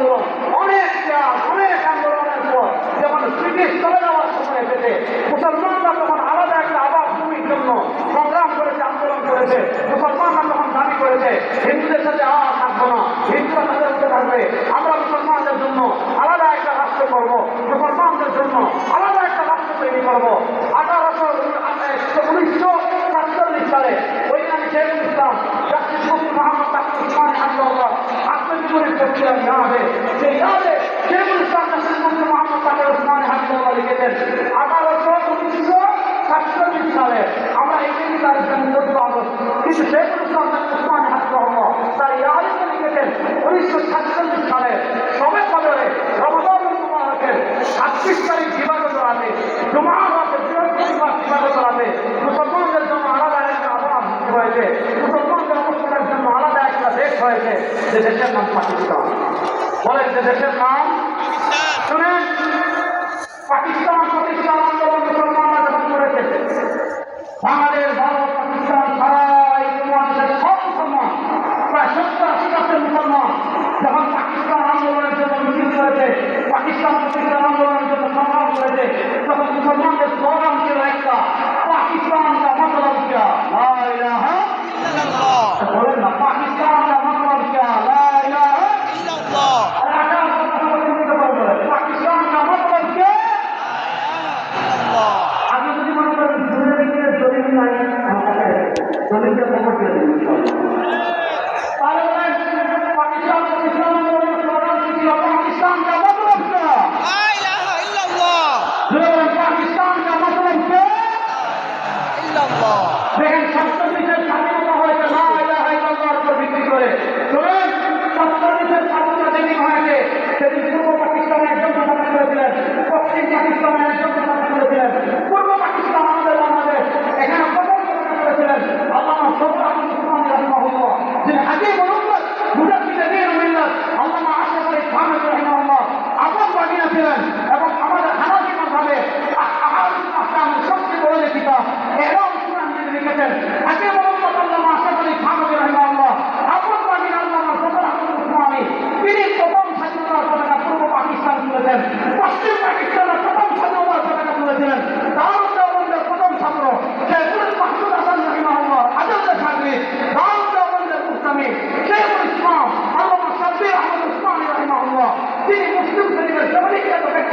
আন্দোলন, অনেক আন্দোলনের পর যখন ব্রিটিশ আলাদা একটা আবাস ভূমির জন্য সংগ্রাম করেছে, আন্দোলন করেছে। মুসলমানরা তখন দাবি করেছে, হিন্দুদের সাথে আর থাকব না, হিন্দুরা তাদের জন্য আলাদা একটা রাষ্ট্র করব, মুসলমানদের জন্য আলাদা একটা রাষ্ট্র তৈরি করব আঠারোশো উনিশশো সাতচল্লিশ সালে ওইখানে শেখুল ইসলাম জাস্টিস মুফতি মোহাম্মদ তাকুর উসমানী আব্দুল্লাহ আত্মজীবনী প্রক্রিয়া ইয়াদে সেই ইয়াদে শেখুল ইসলাম জাস্টিস মুফতি মোহাম্মদ তাকুর উসমানী আব্দুল্লাহ লিখেছেন আঠারোশো উনিশশো সাতচল্লিশ সালে আমরা একটি তারিখে চোদ্দ আগস্ট কিন্তু শেখুল ইসলাম উসমানী আব্দুল্লাহ তার ইয়াদে লিখেছেন উনিশশো সাতচল্লিশ সালে। সবে কদরে রমজান ছাব্বিশ তারিখ দিবাগত রাতে, জুমার রাতে মুসলমানদের জন্য আলাদা একটা সৃষ্টি হয়েছে। মুসলমানদের অবস্থানের জন্য আলাদা একটা দেশ হয়েছে, যে দেশের নাম পাকিস্তান। বলেন যে দেশের নাম? শুনেন? Thank you.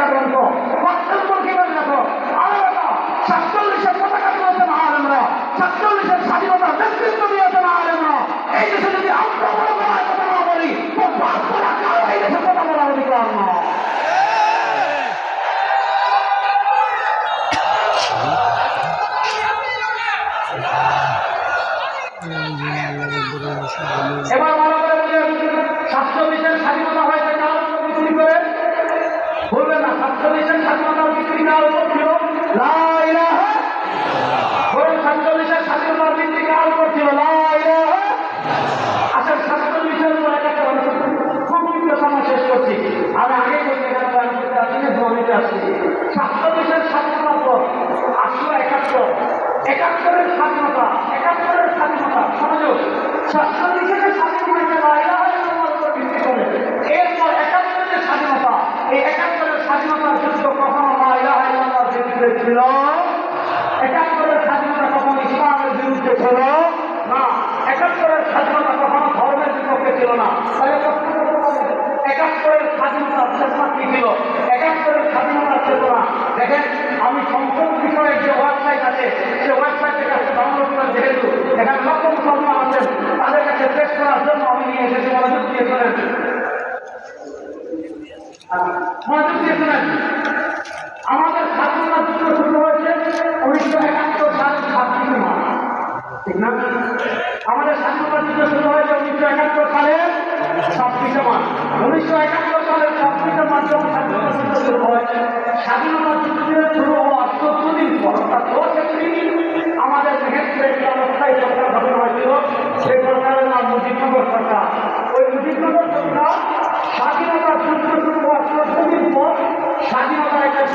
গ্রন্থ বাস্তব মর্কিবের লেখক আলাদা সাতচল্লিশের পতাকা তুলেছেন আলেমরা সাতচল্লিশের স্বাধীনতার নেতৃত্ব দিয়েছেন আলেমরা। এই দেশে যদি আমরা বড় বড় কথা না বলি তো বাদ করা কারও এই দেশে কথা বলার অধিকার নয় এবার ভালো করে সাতচল্লিশের স্বাধীনতা হয়েছে কার উপর ভিত্তি করে বলবেন না সাতচল্লিশের স্বাধীনতার ভিত্তি কার উপর ছিল লা ইলাহা বলুন সাতচল্লিশের স্বাধীনতার ভিত্তি কার উপর ছিল লা ইলাহা আচ্ছা সাতচল্লিশের উপর একটা সংক্ষিপ্ত সময় শেষ করছি আমি আগে বলতে এখানে প্ল্যান করতে আসছি না জমিতে আসছি সাতচল্লিশের স্বাধীনতার পর আসলো একাত্তর একাত্তরের স্বাধীনতা, একাত্তরের স্বাধীনতা সহযোগ সাতচল্লিশের যে স্বাধীন হয়েছে ইল্লাল্লাহর উপর ভিত্তি করে। এরপর একাত্তরের স্বাধীনতা, এই একাত্তরের স্বাধীনতার যুদ্ধ কখনো ইলাহা ইল্লাল্লাহর বিরুদ্ধে ছিল? একাত্তরের স্বাধীনতা কখনো ইসলামের বিরুদ্ধে ছিল? না, একাত্তরের স্বাধীনতা কখনো ধর্মের বিপক্ষে ছিল না। একাত্তরের স্বাধীনতার চেতনা কি ছিল? একাত্তরের স্বাধীনতার চেতনা। দেখেন, আমি সংসদ বিষয়ের যে ওয়েবসাইট আছে সে ওয়েবসাইটের কাছে ডাউনলোড করে যেহেতু এখানে লক্ষ মুসলমান আছেন তাদের কাছে পেশ করার জন্য আমি নিয়ে এসেছি মনোযোগ দিয়ে শোনেন মনোযোগ দিয়ে শোনেন আমাদের স্বাধীনতা যুদ্ধ শুরু হয়েছে উনিশশো একাত্তর সাল ছাব্বিশে মার্চ ঠিক না? আমাদের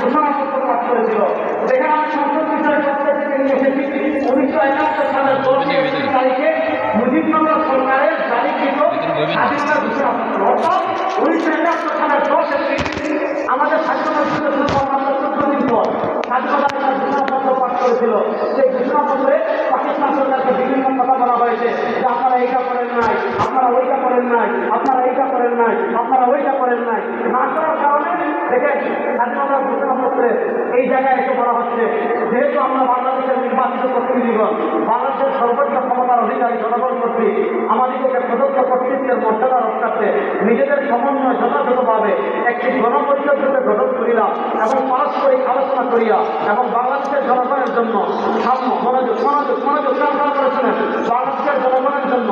ঘোষণা করতে লাভ করেছিল যেখানে আমি সংসদ বিচার করতে নিয়ে এসেছি তারিখে মুজিবনগর সরকারের জারিকৃত স্বাধীনতা ঘোষণা করছিল অর্থাৎ উনিশশো একাত্তর সালের দশ এপ্রিল পাঠ করেছিল সেই ঘোষণাপত্রে পাকিস্তান সরকারকে বিভিন্ন কথা বলা হয়েছে আপনারা এইটা করেন নাই আপনারা ওইটা করেন নাই আপনারা এইটা করেন নাই আপনারা ওইটা করেন নাই মাত্র দেখেন স্বাধীনতার ঘোষণাপত্রে এই জায়গায় এসে বলা হচ্ছে যেহেতু আমরা বাংলাদেশের নির্বাচিত প্রতিনিধিগণ বাংলাদেশের সর্বোচ্চ ক্ষমতার অধিকারী জনগণ কর্তৃক আমাদিগকে প্রদত্ত কর্তৃত্বের মর্যাদা রক্ষার্থে নিজেদের সমন্বয় যথাযথভাবে একটি গণপরিষদ রূপে গঠন করিলাম এবং পারস্পরিক আলোচনা করিয়া এবং বাংলাদেশের জনগণের জন্য সাম্য মনোযোগ মনোযোগ মনোযোগ করেছিলেন বাংলাদেশের জনগণের জন্য